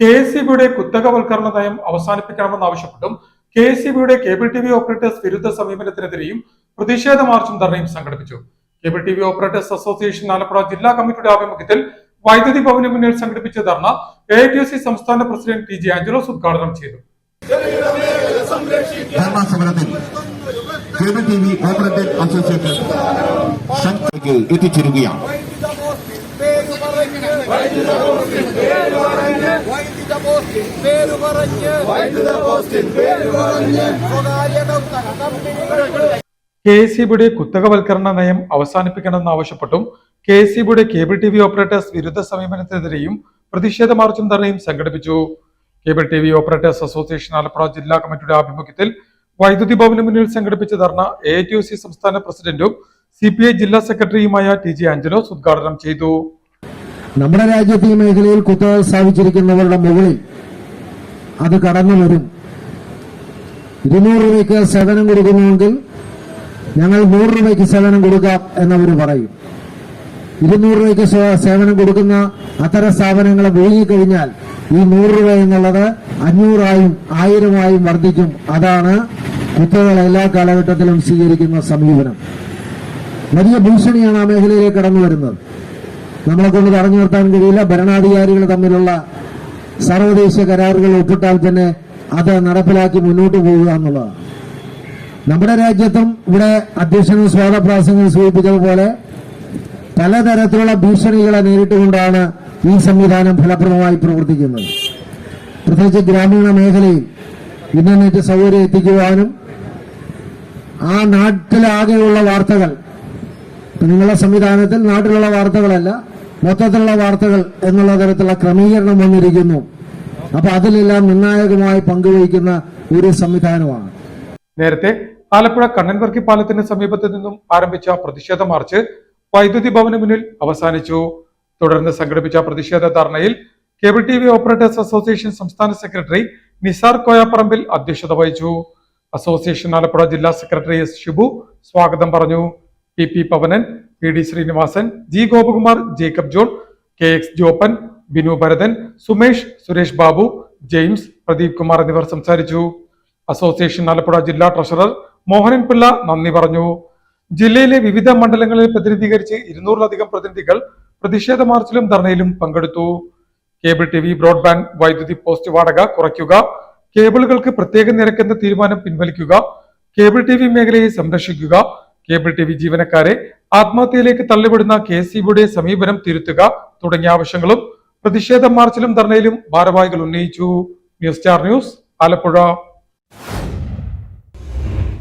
K S C ബിയുടെ കുത്തകവൽക്കരണ നയം അവസാനിപ്പിക്കണമെന്നാവശ്യപ്പെട്ടും കെ എസ് സി ബിയുടെ കേബിൾ ടി വി ഓപ്പറേറ്റേഴ്സ് വിരുദ്ധ സമീപനത്തിനെതിരെയും പ്രതിഷേധ മാർച്ചും ധർണയും സംഘടിപ്പിച്ചു. Cable T V operators association Alappuzha ജില്ലാ കമ്മിറ്റിയുടെ ആഭിമുഖ്യത്തിൽ വൈദ്യുതി ഭവന് മുന്നിൽ സംഘടിപ്പിച്ച ധർണ എ ടി സി സംസ്ഥാന പ്രസിഡന്റ് ടി ജെ ആഞ്ചലോസ് ഉദ്ഘാടനം ചെയ്തു. Cable T V operators association എത്തിച്ചേരുകയാണ് വൈദ്യുത പോസ്റ്റിൽ പേര് പറഞ്ഞ് വൈദ്യുത പോസ്റ്റിൽ പേര് പറഞ്ഞ് വൈദ്യുത പോസ്റ്റിൽ പേര് പറഞ്ഞ് സ്വകാര്യ കമ്പനികൾ കെ എസ് ബിയുടെ കുത്തകവൽക്കരണ നയം അവസാനിപ്പിക്കണമെന്നാവശ്യപ്പെട്ടും കെ എസ് ബിയുടെ കേബിൾ ടി വി ഓപ്പറേറ്റേഴ്സ് വിരുദ്ധ സമീപനത്തിനെതിരെയും പ്രതിഷേധ മാർച്ചും ധർണയും സംഘടിപ്പിച്ചു. Cable T V operators association Alappuzha ജില്ലാ കമ്മിറ്റിയുടെ ആഭിമുഖ്യത്തിൽ വൈദ്യുതി ഭവന് മുന്നിൽ സംഘടിപ്പിച്ച ധർണ എ ടി സി സംസ്ഥാന പ്രസിഡന്റും സി പി ഐ ജില്ലാ സെക്രട്ടറിയുമായ ടി ജെ ആഞ്ചലോസ് ഉദ്ഘാടനം ചെയ്തു. നമ്മുടെ രാജ്യത്ത് ഈ മേഖലയിൽ കുത്തക സ്ഥാപിച്ചിരിക്കുന്നവരുടെ മുകളിൽ അത് കടന്നു വരും. ഇരുന്നൂറ് രൂപയ്ക്ക് സേവനം കൊടുക്കുന്നുവെങ്കിൽ ഞങ്ങൾ നൂറ് രൂപയ്ക്ക് സേവനം കൊടുക്കാം എന്നവർ പറയും. ഇരുന്നൂറ് രൂപയ്ക്ക് സേവനം കൊടുക്കുന്ന അത്തരം സ്ഥാപനങ്ങളെ വിഴുങ്ങിക്കഴിഞ്ഞാൽ ഈ നൂറ് രൂപ എന്നുള്ളത് അഞ്ഞൂറായും ആയിരമായും വർദ്ധിക്കും. അതാണ് കുത്തകൾ എല്ലാ കാലഘട്ടത്തിലും സ്വീകരിക്കുന്ന സമീപനം. വലിയ ഭീഷണിയാണ് ആ മേഖലയിലേക്ക് കടന്നു വരുന്നത്. നമ്മളെ കൊണ്ട് തടഞ്ഞു നിർത്താൻ കഴിയില്ല. ഭരണാധികാരികൾ തമ്മിലുള്ള സർവദേശീയ കരാറുകൾ ഒപ്പിട്ടാൽ തന്നെ അത് നടപ്പിലാക്കി മുന്നോട്ട് പോവുക എന്നുള്ളതാണ്. നമ്മുടെ രാജ്യത്തും ഇവിടെ അധ്യക്ഷനും സ്വാഗതപ്രാസംഗം സൂചിപ്പിച്ചതുപോലെ പലതരത്തിലുള്ള ഭീഷണികളെ നേരിട്ടുകൊണ്ടാണ് ഈ സംവിധാനം ഫലപ്രദമായി പ്രവർത്തിക്കുന്നത്. പ്രത്യേകിച്ച് ഗ്രാമീണ മേഖലയിൽ ഇന്റർനെറ്റ് സൗകര്യം എത്തിക്കുവാനും ആ നാട്ടിലാകെയുള്ള വാർത്തകൾ നിങ്ങളുടെ സംവിധാനത്തിൽ നാട്ടിലുള്ള വാർത്തകളല്ല മൊത്തത്തിലുള്ള വാർത്തകൾ എന്നുള്ള തരത്തിലുള്ള ക്രമീകരണം വന്നിരിക്കുന്നു. അപ്പൊ അതിലെല്ലാം നിർണായകമായി പങ്കുവഹിക്കുന്ന ഒരു സംവിധാനമാണ്. നേരത്തെ ആലപ്പുഴ കണ്ണൻവർക്കി പാലത്തിന് സമീപത്ത് നിന്നും ആരംഭിച്ച പ്രതിഷേധ മാർച്ച് വൈദ്യുതി ഭവന് മുന്നിൽ അവസാനിച്ചു. തുടർന്ന് സംഘടിപ്പിച്ച പ്രതിഷേധ ധർണയിൽ cable T V operators association സംസ്ഥാന സെക്രട്ടറി നിസാർ കോയാപ്പറമ്പിൽ അധ്യക്ഷത വഹിച്ചു. അസോസിയേഷൻ ആലപ്പുഴ ജില്ലാ സെക്രട്ടറി എസ് ഷിബു സ്വാഗതം പറഞ്ഞു. P P Pavanan P D Sreenivasan G Gopakumar Jacob John K X Joppan Binu Bharathan Sumesh Suresh Babu James Pradeep Kumar എന്നിവർ സംസാരിച്ചു. അസോസിയേഷൻ ആലപ്പുഴ ജില്ലാ treasurer Mohanan Pillai നന്ദി പറഞ്ഞു. ജില്ലയിലെ വിവിധ മണ്ഡലങ്ങളിൽ പ്രതിനിധീകരിച്ച് ഇരുന്നൂറിലധികം പ്രതിനിധികൾ പ്രതിഷേധ മാർച്ചിലും ധർണയിലും പങ്കെടുത്തു. കേബിൾ ടി വി ബ്രോഡ്ബാൻഡ് വൈദ്യുതി പോസ്റ്റ് വാടക കുറയ്ക്കുക കേബിളുകൾക്ക് പ്രത്യേക നിരക്കെന്ന തീരുമാനം പിൻവലിക്കുക കേബിൾ ടി വി മേഖലയെ സംരക്ഷിക്കുക കേബിൾ ടി വി ജീവനക്കാരെ ആത്മഹത്യയിലേക്ക് തള്ളിവിടുന്ന കെ സി ബിയുടെ സമീപനം തിരുത്തുക തുടങ്ങിയ ആവശ്യങ്ങളും പ്രതിഷേധ മാർച്ചിലും ധർണയിലും ഭാരവാഹികൾ ഉന്നയിച്ചു. News star news Alappuzha.